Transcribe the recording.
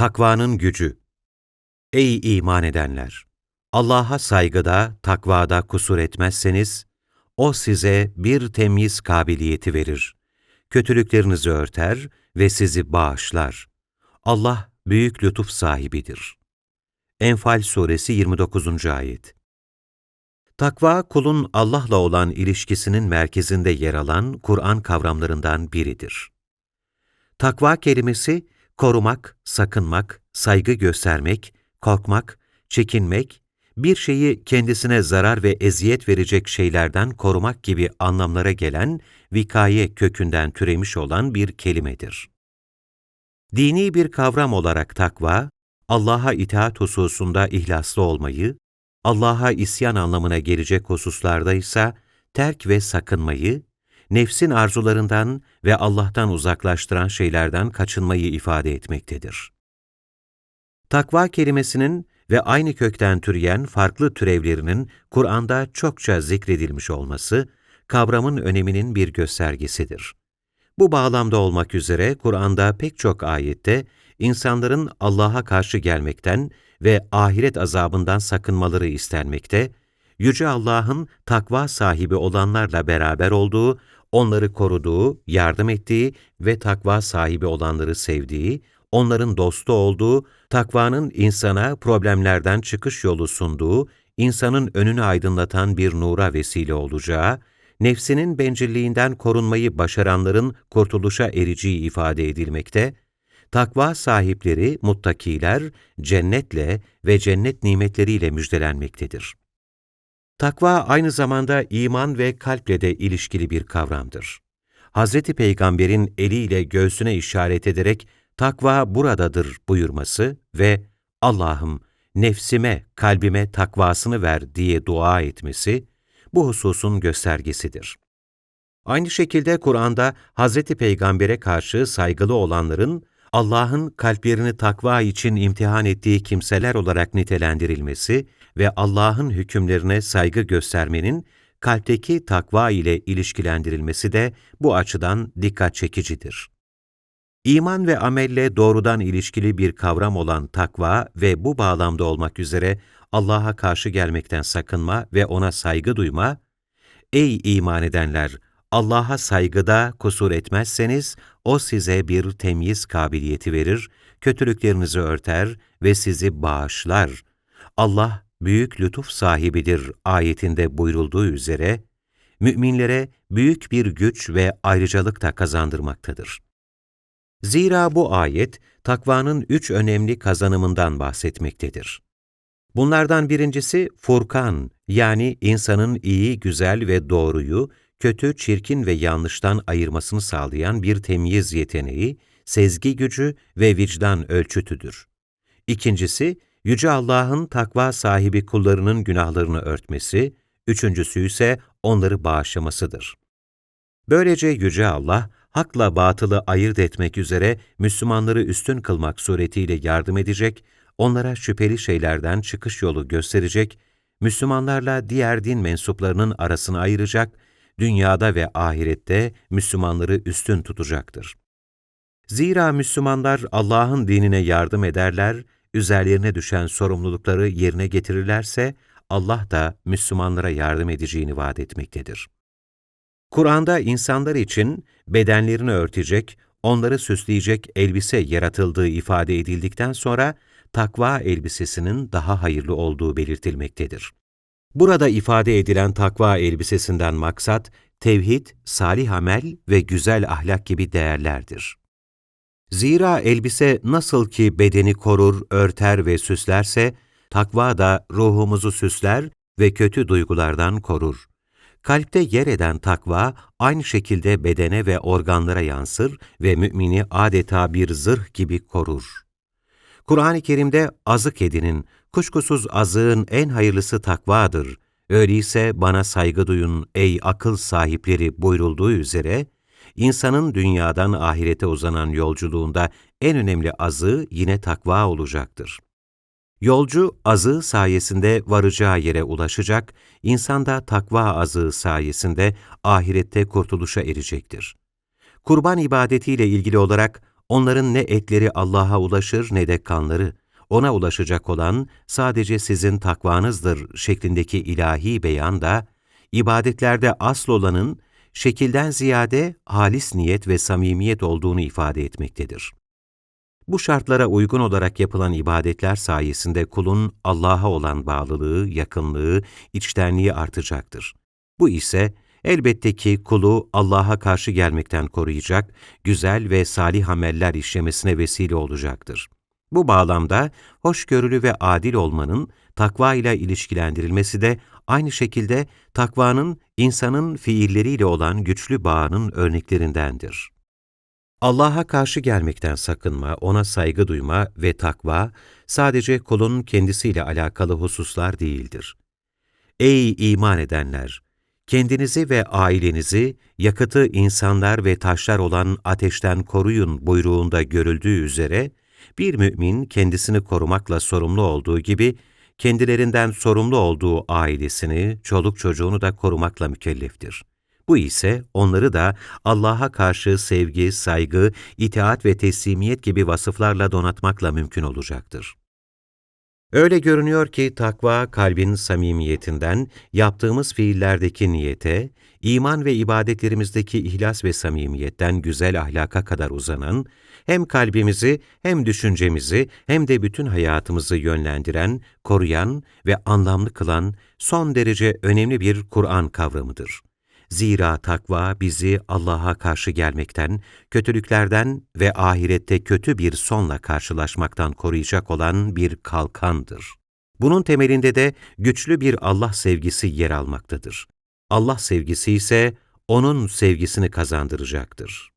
Takvanın gücü Ey iman edenler! Allah'a saygıda, takvada kusur etmezseniz, O size bir temyiz kabiliyeti verir. Kötülüklerinizi örter ve sizi bağışlar. Allah büyük lütuf sahibidir. Enfal Suresi 29. Ayet Takva, kulun Allah'la olan ilişkisinin merkezinde yer alan Kur'an kavramlarından biridir. Takva kelimesi, korumak, sakınmak, saygı göstermek, korkmak, çekinmek, bir şeyi kendisine zarar ve eziyet verecek şeylerden korumak gibi anlamlara gelen vikaye kökünden türemiş olan bir kelimedir. Dini bir kavram olarak takva, Allah'a itaat hususunda ihlaslı olmayı, Allah'a isyan anlamına gelecek hususlarda ise terk ve sakınmayı, nefsin arzularından ve Allah'tan uzaklaştıran şeylerden kaçınmayı ifade etmektedir. Takva kelimesinin ve aynı kökten türeyen farklı türevlerinin Kur'an'da çokça zikredilmiş olması, kavramın öneminin bir göstergesidir. Bu bağlamda olmak üzere Kur'an'da pek çok ayette insanların Allah'a karşı gelmekten ve ahiret azabından sakınmaları istenmekte, Yüce Allah'ın takva sahibi olanlarla beraber olduğu, onları koruduğu, yardım ettiği ve takva sahibi olanları sevdiği, onların dostu olduğu, takvanın insana problemlerden çıkış yolu sunduğu, insanın önünü aydınlatan bir nura vesile olacağı, nefsinin bencilliğinden korunmayı başaranların kurtuluşa ereceği ifade edilmekte, takva sahipleri, muttakiler, cennetle ve cennet nimetleriyle müjdelenmektedir. Takva aynı zamanda iman ve kalple de ilişkili bir kavramdır. Hz. Peygamber'in eliyle göğsüne işaret ederek takva buradadır buyurması ve Allah'ım nefsime, kalbime takvasını ver diye dua etmesi, bu hususun göstergesidir. Aynı şekilde Kur'an'da Hz. Peygamber'e karşı saygılı olanların Allah'ın kalplerini takva için imtihan ettiği kimseler olarak nitelendirilmesi ve Allah'ın hükümlerine saygı göstermenin kalpteki takva ile ilişkilendirilmesi de bu açıdan dikkat çekicidir. İman ve amelle doğrudan ilişkili bir kavram olan takva ve bu bağlamda olmak üzere Allah'a karşı gelmekten sakınma ve ona saygı duyma, Ey iman edenler! Allah'a saygıda kusur etmezseniz, O size bir temyiz kabiliyeti verir, kötülüklerinizi örter ve sizi bağışlar. Allah büyük lütuf sahibidir ayetinde buyurulduğu üzere, müminlere büyük bir güç ve ayrıcalık da kazandırmaktadır. Zira bu ayet, takvanın üç önemli kazanımından bahsetmektedir. Bunlardan birincisi Furkan, yani insanın iyi, güzel ve doğruyu, kötü, çirkin ve yanlıştan ayırmasını sağlayan bir temyiz yeteneği, sezgi gücü ve vicdan ölçütüdür. İkincisi, Yüce Allah'ın takva sahibi kullarının günahlarını örtmesi, üçüncüsü ise onları bağışlamasıdır. Böylece Yüce Allah, hakla batılı ayırt etmek üzere Müslümanları üstün kılmak suretiyle yardım edecek, onlara şüpheli şeylerden çıkış yolu gösterecek, Müslümanlarla diğer din mensuplarının arasını ayıracak, dünyada ve ahirette Müslümanları üstün tutacaktır. Zira Müslümanlar Allah'ın dinine yardım ederler, üzerlerine düşen sorumlulukları yerine getirirlerse, Allah da Müslümanlara yardım edeceğini vaat etmektedir. Kur'an'da insanlar için bedenlerini örtecek, onları süsleyecek elbise yaratıldığı ifade edildikten sonra, takva elbisesinin daha hayırlı olduğu belirtilmektedir. Burada ifade edilen takva elbisesinden maksat, tevhid, salih amel ve güzel ahlak gibi değerlerdir. Zira elbise nasıl ki bedeni korur, örter ve süslerse, takva da ruhumuzu süsler ve kötü duygulardan korur. Kalpte yer eden takva, aynı şekilde bedene ve organlara yansır ve mümini adeta bir zırh gibi korur. Kur'an-ı Kerim'de azık edinin, kuşkusuz azığın en hayırlısı takvadır. Öyleyse bana saygı duyun ey akıl sahipleri buyurulduğu üzere, insanın dünyadan ahirete uzanan yolculuğunda en önemli azığı yine takva olacaktır. Yolcu azığı sayesinde varacağı yere ulaşacak, insan da takva azığı sayesinde ahirette kurtuluşa erecektir. Kurban ibadetiyle ilgili olarak Onların ne etleri Allah'a ulaşır ne de kanları. Ona ulaşacak olan sadece sizin takvanızdır şeklindeki ilahi beyan da, ibadetlerde asıl olanın şekilden ziyade halis niyet ve samimiyet olduğunu ifade etmektedir. Bu şartlara uygun olarak yapılan ibadetler sayesinde kulun Allah'a olan bağlılığı, yakınlığı, içtenliği artacaktır. Bu ise elbette ki kulu Allah'a karşı gelmekten koruyacak, güzel ve salih ameller işlemesine vesile olacaktır. Bu bağlamda hoşgörülü ve adil olmanın takva ile ilişkilendirilmesi de aynı şekilde takvanın insanın fiilleriyle olan güçlü bağının örneklerindendir. Allah'a karşı gelmekten sakınma, ona saygı duyma ve takva sadece kulun kendisiyle alakalı hususlar değildir. Ey iman edenler! Kendinizi ve ailenizi yakıtı insanlar ve taşlar olan ateşten koruyun buyruğunda görüldüğü üzere, bir mümin kendisini korumakla sorumlu olduğu gibi, kendilerinden sorumlu olduğu ailesini, çoluk çocuğunu da korumakla mükelleftir. Bu ise onları da Allah'a karşı sevgi, saygı, itaat ve teslimiyet gibi vasıflarla donatmakla mümkün olacaktır. Öyle görünüyor ki takva kalbin samimiyetinden, yaptığımız fiillerdeki niyete, iman ve ibadetlerimizdeki ihlas ve samimiyetten güzel ahlaka kadar uzanan, hem kalbimizi hem düşüncemizi hem de bütün hayatımızı yönlendiren, koruyan ve anlamlı kılan son derece önemli bir Kur'an kavramıdır. Zira takva bizi Allah'a karşı gelmekten, kötülüklerden ve ahirette kötü bir sonla karşılaşmaktan koruyacak olan bir kalkandır. Bunun temelinde de güçlü bir Allah sevgisi yer almaktadır. Allah sevgisi ise O'nun sevgisini kazandıracaktır.